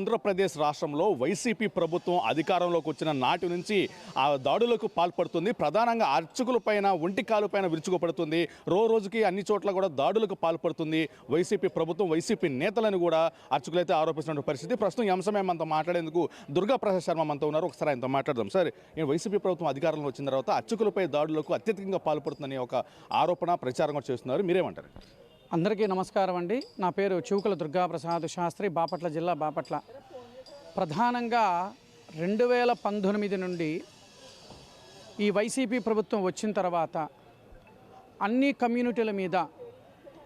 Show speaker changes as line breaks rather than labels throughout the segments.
ఆంధ్రప్రదేశ్ రాష్ట్రంలో వైసీపీ ప్రభుత్వం అధికారంలోకి వచ్చిన నాటి నుంచి ఆ దాడులకు పాల్పడుతుంది. ప్రధానంగా అర్చకులపైన ఒంటికాలు పైన విరుచుకుపడుతుంది. రో రోజుకి అన్ని చోట్ల కూడా దాడులకు పాల్పడుతుంది. వైసీపీ ప్రభుత్వం వైసీపీ నేతలను కూడా అర్చకులైతే ఆరోపిస్తున్న పరిస్థితి. ప్రస్తుతం ఈ అంశమే మనతో మాట్లాడేందుకు దుర్గా ప్రసాద్ శర్మ మనతో ఉన్నారు. ఒకసారి ఆయనతో మాట్లాడదాం. సార్ నేను వైసీపీ ప్రభుత్వం అధికారంలో వచ్చిన తర్వాత అర్చకులపై దాడులకు అత్యధికంగా పాల్పడుతుందనే ఒక ఆరోపణ ప్రచారం కూడా చేస్తున్నారు. మీరేమంటారు?
అందరికీ నమస్కారం అండి. నా పేరు చూకుల దుర్గాప్రసాద్ శాస్త్రి బాపట్ల జిల్లా బాపట్ల. ప్రధానంగా రెండు వేల పంతొమ్మిది నుండి ఈ వైసీపీ ప్రభుత్వం వచ్చిన తర్వాత అన్ని కమ్యూనిటీల మీద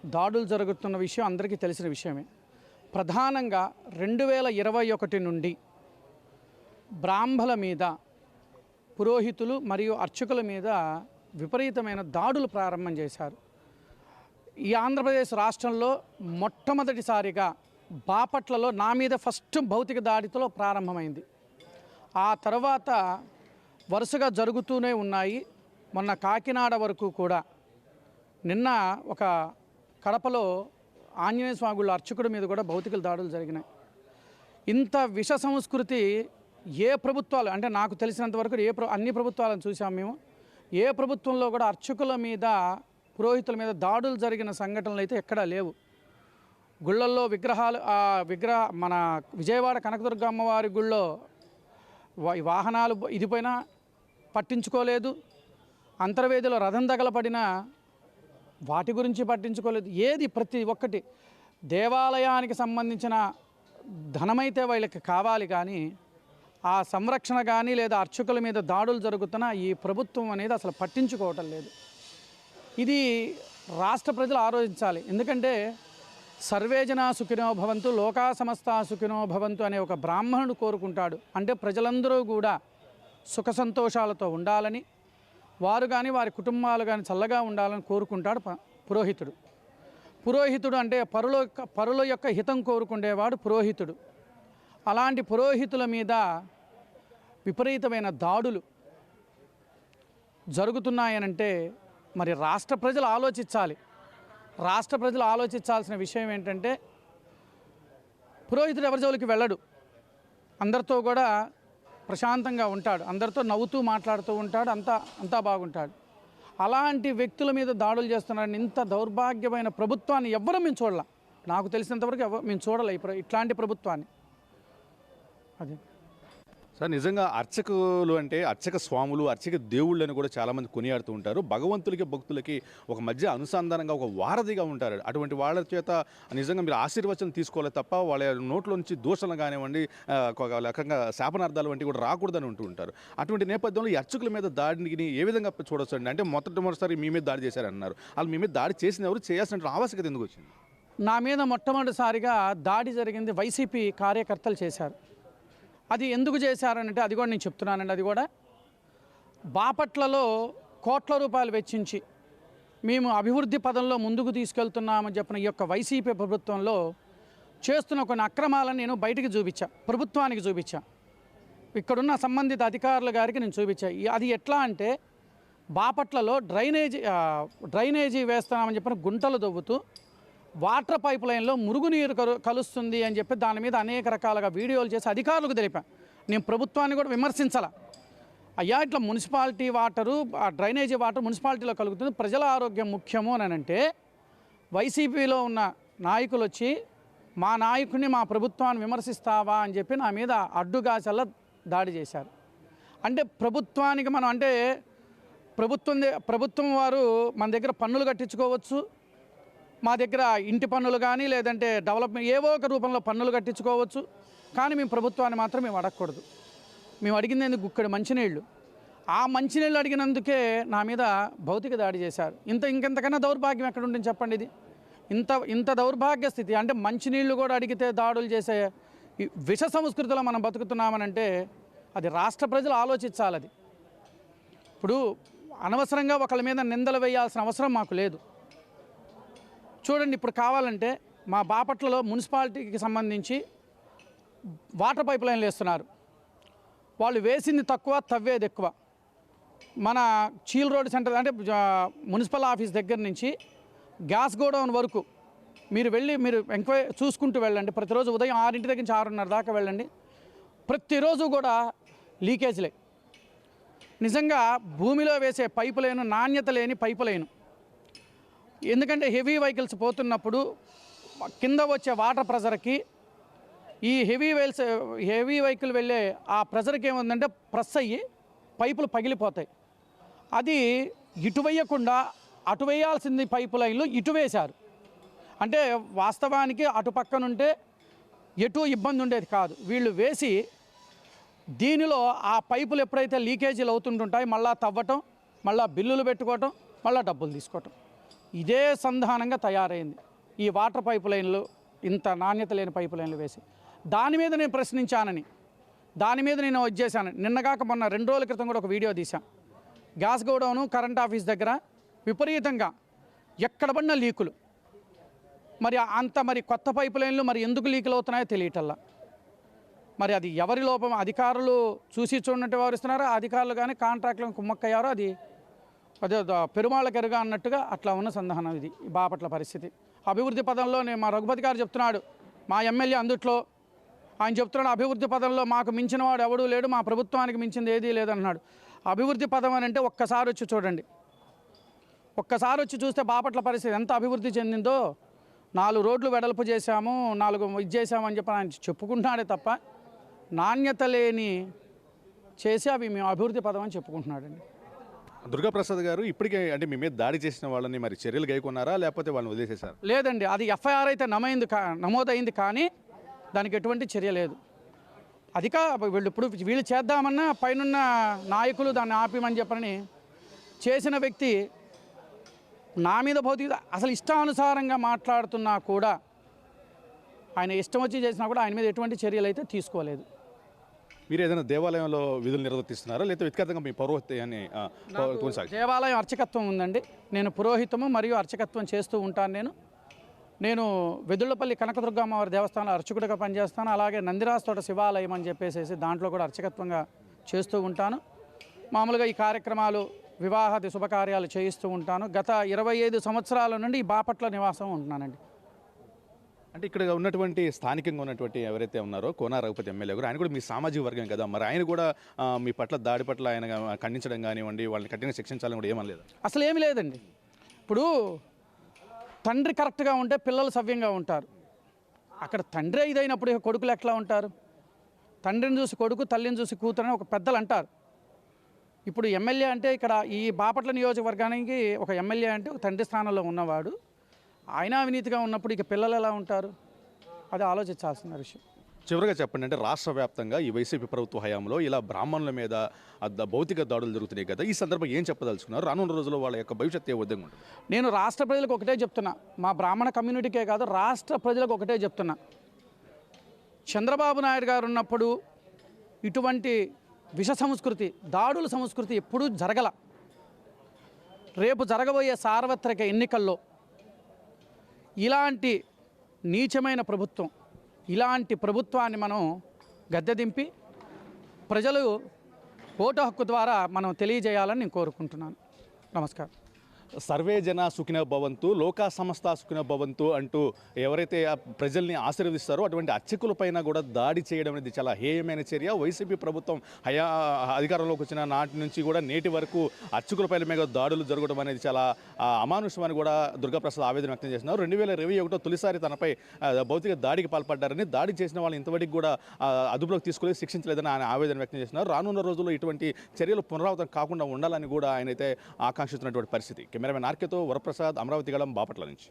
దాడులు జరుగుతున్న విషయం అందరికీ తెలిసిన విషయమే. ప్రధానంగా రెండు వేల ఇరవై ఒకటి నుండి బ్రాహ్మల మీద పురోహితులు మరియు అర్చకుల మీద విపరీతమైన దాడులు ప్రారంభం చేశారు. ఈ ఆంధ్రప్రదేశ్ రాష్ట్రంలో మొట్టమొదటిసారిగా బాపట్లలో నా మీద ఫస్ట్ భౌతిక దాడితో ప్రారంభమైంది. ఆ తర్వాత వరుసగా జరుగుతూనే ఉన్నాయి. మొన్న కాకినాడ వరకు కూడా. నిన్న ఒక కడపలో ఆంజనేయ స్వామి గుళ్ళ అర్చకుడి మీద కూడా భౌతిక దాడులు జరిగినాయి. ఇంత విష సంస్కృతి ఏ ప్రభుత్వాలు అంటే నాకు తెలిసినంత వరకు ఏ అన్ని ప్రభుత్వాలను చూసాం మేము. ఏ ప్రభుత్వంలో కూడా అర్చకుల మీద పురోహితుల మీద దాడులు జరిగిన సంఘటనలు అయితే ఎక్కడా లేవు. గుళ్ళల్లో విగ్రహాలు ఆ విగ్రహ మన విజయవాడ కనకదుర్గ అమ్మవారి గుళ్ళో వాహనాలు ఇదిపైన పట్టించుకోలేదు. అంతర్వేదిలో రథం తగలపడిన వాటి గురించి పట్టించుకోలేదు. ఏది ప్రతి ఒక్కటి దేవాలయానికి సంబంధించిన ధనమైతే వీళ్ళకి కావాలి కానీ ఆ సంరక్షణ కానీ లేదా అర్చకుల మీద దాడులు జరుగుతున్న ఈ ప్రభుత్వం అనేది అసలు పట్టించుకోవటం లేదు. ఇది రాష్ట్ర ప్రజలు ఆలోచించాలి. ఎందుకంటే సర్వేజన సుఖినో భవంతు లోకా సమస్త సుఖినో భవంతు అనే ఒక బ్రాహ్మణుడు కోరుకుంటాడు. అంటే ప్రజలందరూ కూడా సుఖ సంతోషాలతో ఉండాలని వారు కానీ వారి కుటుంబాలు కానీ చల్లగా ఉండాలని కోరుకుంటాడు ప- పురోహితుడు. పురోహితుడు అంటే పరుల యొక్క పరుల యొక్క హితం కోరుకునేవాడు పురోహితుడు. అలాంటి పురోహితుల మీద విపరీతమైన దాడులు జరుగుతున్నాయనంటే మరి రాష్ట్ర ప్రజలు ఆలోచించాలి. రాష్ట్ర ప్రజలు ఆలోచించాల్సిన విషయం ఏంటంటే పురోహితుడు ఎవరి జోలికి వెళ్ళడు. అందరితో కూడా ప్రశాంతంగా ఉంటాడు. అందరితో నవ్వుతూ మాట్లాడుతూ ఉంటాడు. అంతా అంతా బాగుంటాడు. అలాంటి వ్యక్తుల మీద దాడులు చేస్తున్నారని ఇంత దౌర్భాగ్యమైన ప్రభుత్వాన్ని ఎవ్వరూ మేము చూడాల. నాకు తెలిసినంతవరకు ఎవ మేము చూడలే ఇప్పుడు ఇట్లాంటి ప్రభుత్వాన్ని. అది.
సార్ నిజంగా అర్చకులు అంటే అర్చక స్వాములు అర్చక దేవుళ్ళని కూడా చాలామంది కొనియాడుతూ ఉంటారు. భగవంతులకి భక్తులకి ఒక మధ్య అనుసంధానంగా ఒక వారధిగా ఉంటారు. అటువంటి వాళ్ళ చేత నిజంగా మీరు ఆశీర్వచనం తీసుకోవాలి తప్ప వాళ్ళ నోట్లో నుంచి దూషణలు కానివ్వండి ఒక రకంగా శాపనార్థాలు వంటివి కూడా రాకూడదని ఉంటూ ఉంటారు. అటువంటి నేపథ్యంలో ఈ అర్చకుల మీద దాడిని ఏ విధంగా చూడొచ్చు అండి అంటే మొట్టమొదటిసారి మీ మీద దాడి చేశారన్నారు. వాళ్ళు మీ మీద దాడి చేసిన ఎవరు? చేయాల్సిన ఆవశ్యకత ఎందుకు వచ్చింది?
నా మీద మొట్టమొదటిసారిగా దాడి జరిగింది వైసీపీ కార్యకర్తలు చేశారు. అది ఎందుకు చేశారనంటే అది కూడా నేను చెప్తున్నానండి అది కూడా బాపట్లలో కోట్ల రూపాయలు వెచ్చించి మేము అభివృద్ధి పదంలో ముందుకు తీసుకెళ్తున్నామని చెప్పిన ఈ యొక్క వైసీపీ ప్రభుత్వంలో చేస్తున్న కొన్ని అక్రమాలను నేను బయటికి చూపించా ప్రభుత్వానికి చూపించా. ఇక్కడున్న సంబంధిత అధికారుల గారికి నేను చూపించా. అది ఎట్లా అంటే బాపట్లలో డ్రైనేజీ డ్రైనేజీ వేస్తున్నామని చెప్పిన గుంటలు దవ్వుతూ వాటర్ పైప్ లైన్లో మురుగునీరు కలు కలుస్తుంది అని చెప్పి దాని మీద అనేక రకాలుగా వీడియోలు చేసి అధికారులకు తెలిపా నేను ప్రభుత్వాన్ని కూడా విమర్శించాల. అయ్యా ఇట్లా మున్సిపాలిటీ వాటరు ఆ డ్రైనేజీ వాటర్ మున్సిపాలిటీలో కలుగుతుంది ప్రజల ఆరోగ్యం ముఖ్యము అని అంటే వైసీపీలో ఉన్న నాయకులు వచ్చి మా నాయకుడిని మా ప్రభుత్వాన్ని విమర్శిస్తావా? అని చెప్పి నా మీద అడ్డుగాచల్ల దాడి చేశారు. అంటే ప్రభుత్వానికి మనం అంటే ప్రభుత్వం ప్రభుత్వం వారు మన దగ్గర పన్నులు కట్టించుకోవచ్చు మా దగ్గర ఇంటి పన్నులు కానీ లేదంటే డెవలప్మెంట్ ఏవో ఒక రూపంలో పన్నులు కట్టించుకోవచ్చు. కానీ మేము ప్రభుత్వాన్ని మాత్రం మేము అడగకూడదు. మేము అడిగింది ఎందుకు? గుక్కడి మంచినీళ్ళు. ఆ మంచినీళ్ళు అడిగినందుకే నా మీద భౌతిక దాడి చేశారు. ఇంత ఇంకెంతకన్నా దౌర్భాగ్యం ఎక్కడ ఉంటుంది చెప్పండి ఇది? ఇంత ఇంత దౌర్భాగ్య స్థితి. అంటే మంచినీళ్ళు కూడా అడిగితే దాడులు చేసే విష సంస్కృతిలో మనం బతుకుతున్నామనంటే అది రాష్ట్ర ప్రజలు ఆలోచించాలి అది. ఇప్పుడు అనవసరంగా ఒకళ్ళ మీద నిందలు వేయాల్సిన అవసరం మాకు లేదు. చూడండి ఇప్పుడు కావాలంటే మా బాపట్లలో మున్సిపాలిటీకి సంబంధించి వాటర్ పైప్ లైన్లు వేస్తున్నారు. వాళ్ళు వేసింది తక్కువ తవ్వేది ఎక్కువ. మన చీల్ రోడ్ సెంటర్ అంటే మున్సిపల్ ఆఫీస్ దగ్గర నుంచి గ్యాస్ గోడౌన్ వరకు మీరు వెళ్ళి మీరు ఎంక్వైరీ చూసుకుంటూ వెళ్ళండి. ప్రతిరోజు ఉదయం ఆరింటి దగ్గర నుంచి ఆరున్నర దాకా వెళ్ళండి. ప్రతిరోజు కూడా లీకేజ్లే. నిజంగా భూమిలో వేసే పైపు లైను నాణ్యత లేని పైపు లైను. ఎందుకంటే హెవీ వెహికల్స్ పోతున్నప్పుడు కింద వచ్చే వాటర్ ప్రెజర్కి ఈ హెవీ వెహిల్స్ హెవీ వెహికల్ వెళ్ళే ఆ ప్రెజర్కి ఏముందంటే ప్రెస్ అయ్యి పైపులు పగిలిపోతాయి. అది ఇటు వేయకుండా అటు వేయాల్సింది పైపు లైన్లు ఇటు వేశారు. అంటే వాస్తవానికి అటుపక్కనుంటే ఎటు ఇబ్బంది ఉండేది కాదు. వీళ్ళు వేసి దీనిలో ఆ పైపులు ఎప్పుడైతే లీకేజీలు అవుతుంటుంటాయి మళ్ళీ తవ్వటం మళ్ళీ బిల్లులు పెట్టుకోవటం మళ్ళీ డబ్బులు తీసుకోవటం. ఇదే సంధానంగా తయారైంది. ఈ వాటర్ పైప్ లైన్లు ఇంత నాణ్యత లేని పైప్ లైన్లు వేసి. దాని మీద నేను ప్రశ్నించానని దాని మీద నేను వచ్చేసాను నిన్నగాక మొన్న రెండు రోజుల క్రితం కూడా ఒక వీడియో తీశాను గ్యాస్ గోడౌను కరెంట్ ఆఫీస్ దగ్గర విపరీతంగా ఎక్కడ పడిన లీకులు. మరి అంత మరి కొత్త పైపు లైన్లు మరి ఎందుకు లీకులు అవుతున్నాయో తెలియటల్లా. మరి అది ఎవరి లోపం అధికారులు చూసి చూడనట్టు వ్యవహరిస్తున్నారో? అధికారులు కానీ కాంట్రాక్టులను కుమ్మక్కయ్యారో? అది అదే ద- కెరుగా అన్నట్టుగా అట్లా ఉన్న సంధానం ఇది బాపట్ల పరిస్థితి. అభివృద్ధి పదంలో నేను మా రఘుపతి గారు చెప్తున్నాడు మా ఎమ్మెల్యే అందుట్లో. ఆయన చెప్తున్నాడు అభివృద్ధి పదంలో మాకు మించిన వాడు ఎవడూ లేడు మా ప్రభుత్వానికి మించింది ఏదీ లేదన్నాడు. అభివృద్ధి పదం అని అంటే ఒక్కసారి వచ్చి చూడండి. ఒక్కసారి వచ్చి చూస్తే బాపట్ల పరిస్థితి ఎంత అభివృద్ధి చెందిందో. నాలుగు రోడ్లు వెడల్పు చేశాము నాలుగు ఇది చేశామని చెప్పి ఆయన చెప్పుకుంటున్నాడే తప్ప నాణ్యత లేని చేసి అవి మేము అభివృద్ధి పదం అని చెప్పుకుంటున్నాడండి.
దుర్గాప్రసాద్ గారు ఇప్పటికే అంటే మీ మీద దాడి చేసిన వాళ్ళని మరి చర్యలు గైకొన్నారా? లేకపోతే వాళ్ళని వదిలేసేసారు
లేదండి. అది ఎఫ్ఐఆర్ అయితే నమైంది కా నమోదైంది కానీ దానికి ఎటువంటి చర్య లేదు. అది వీళ్ళు ఇప్పుడు వీళ్ళు చేద్దామన్నా పైనున్న నాయకులు దాన్ని ఆపిమని చెప్పని చేసిన వ్యక్తి నా మీద భౌతిక అసలు ఇష్టానుసారంగా మాట్లాడుతున్నా కూడా ఆయన ఇష్టం వచ్చి చేసినా కూడా ఆయన మీద ఎటువంటి చర్యలు అయితే తీసుకోలేదు.
మీరు ఏదైనా దేవాలయంలో విధులు నిర్వర్తిస్తున్నారా? లేకపోతే వ్యక్తిగతంగా మీ పౌరవత్యాన్ని ఆ, కొనసాగి
దేవాలయం అర్చకత్వం ఉందండి. నేను పురోహితము మరియు అర్చకత్వం చేస్తూ ఉంటాను నేను. నేను వెదుళ్ళపల్లి కనకదుర్గమ్మవారి దేవస్థానంలో అర్చకుడిగా పనిచేస్తాను. అలాగే నందిరాజ్ తోట శివాలయం అని చెప్పేసి దాంట్లో కూడా అర్చకత్వంగా చేస్తూ ఉంటాను. మామూలుగా ఈ కార్యక్రమాలు వివాహాది శుభకార్యాలు చేయిస్తూ ఉంటాను. గత ఇరవై ఐదు సంవత్సరాల నుండి ఈ బాపట్ల నివాసం ఉంటున్నానండి.
అంటే ఇక్కడ ఉన్నటువంటి స్థానికంగా ఉన్నటువంటి ఎవరైతే ఉన్నారో కోనా రఘుపతి ఎమ్మెల్యే గారు ఆయన కూడా మీ సామాజిక వర్గం కదా. మరి ఆయన కూడా మీ పట్ల దాడి పట్ల ఆయన ఖండించడం కానివ్వండి వాళ్ళని కఠినంగా శిక్షించాలని కూడా ఏమనలేదు?
అసలు ఏమి లేదండి. ఇప్పుడు తండ్రి కరెక్ట్గా ఉంటే పిల్లలు సవ్యంగా ఉంటారు. అక్కడ తండ్రి ఇదైనప్పుడు కొడుకులు ఎట్లా ఉంటారు? తండ్రిని చూసి కొడుకు తల్లిని చూసి కూతురు అని ఒక పెద్దలు అంటారు. ఇప్పుడు ఎమ్మెల్యే అంటే ఇక్కడ ఈ బాపట్ల నియోజకవర్గానికి ఒక ఎమ్మెల్యే అంటే ఒక తండ్రి స్థానంలో ఉన్నవాడు. ఆయన అవినీతిగా ఉన్నప్పుడు ఇక పిల్లలు ఎలా ఉంటారు? అది ఆలోచించాల్సిన విషయం.
చివరిగా చెప్పండి అంటే రాష్ట్ర వ్యాప్తంగా ఈ వైసీపీ ప్రభుత్వ హయాంలో ఇలా బ్రాహ్మణుల మీద భౌతిక దాడులు జరుగుతున్నాయి కదా ఈ సందర్భంగా ఏం చెప్పదలుచుకున్నారు? రానున్న రోజుల్లో వాళ్ళ యొక్క భవిష్యత్తు ఏ విధంగా ఉంటుంది?
నేను రాష్ట్ర ప్రజలకు ఒకటే చెప్తున్నా మా బ్రాహ్మణ కమ్యూనిటీకే కాదు రాష్ట్ర ప్రజలకు ఒకటే చెప్తున్నా. చంద్రబాబు నాయుడు గారు ఉన్నప్పుడు ఇటువంటి విష సంస్కృతి దాడుల సంస్కృతి ఎప్పుడూ జరగల. రేపు జరగబోయే సార్వత్రిక ఎన్నికల్లో ఇలాంటి నీచమైన ప్రభుత్వం ఇలాంటి ప్రభుత్వాన్ని మనం గద్దె దింపి ప్రజలు ఓటు హక్కు ద్వారా మనం తెలియజేయాలని నేను కోరుకుంటున్నాను. నమస్కారం.
సర్వే జన సుఖిన భవంతు లోకా సంస్థ సుఖిన భవంతు అంటూ ఎవరైతే ప్రజల్ని ఆశీర్వదిస్తారో అటువంటి అర్చకులపైన కూడా దాడి చేయడం అనేది చాలా హేయమైన చర్య. వైసీపీ ప్రభుత్వం హయా అధికారంలోకి వచ్చిన నాటి నుంచి కూడా నేటి వరకు అర్చకులపైన మీద దాడులు జరగడం అనేది చాలా ఆ, అమానుషమని కూడా దుర్గాప్రసాద్ ఆవేదన వ్యక్తం చేస్తున్నారు. రెండు వేల ఇరవై ఒకటో తొలిసారి తనపై భౌతిక దాడికి పాల్పడ్డారని దాడి చేసిన వాళ్ళు ఇంతవరకు కూడా అదుపులోకి తీసుకొని శిక్షించలేదని ఆయన ఆవేదన వ్యక్తం చేస్తున్నారు. రానున్న రోజుల్లో ఇటువంటి చర్యలు పునరావృతం కాకుండా ఉండాలని కూడా ఆయన అయితే ఆకాంక్షిస్తున్నటువంటి పరిస్థితి. కెమెరామెన్ ఆర్కేతో వరప్రసాద్ అమరావతి గళం బాపట్ల నుంచి.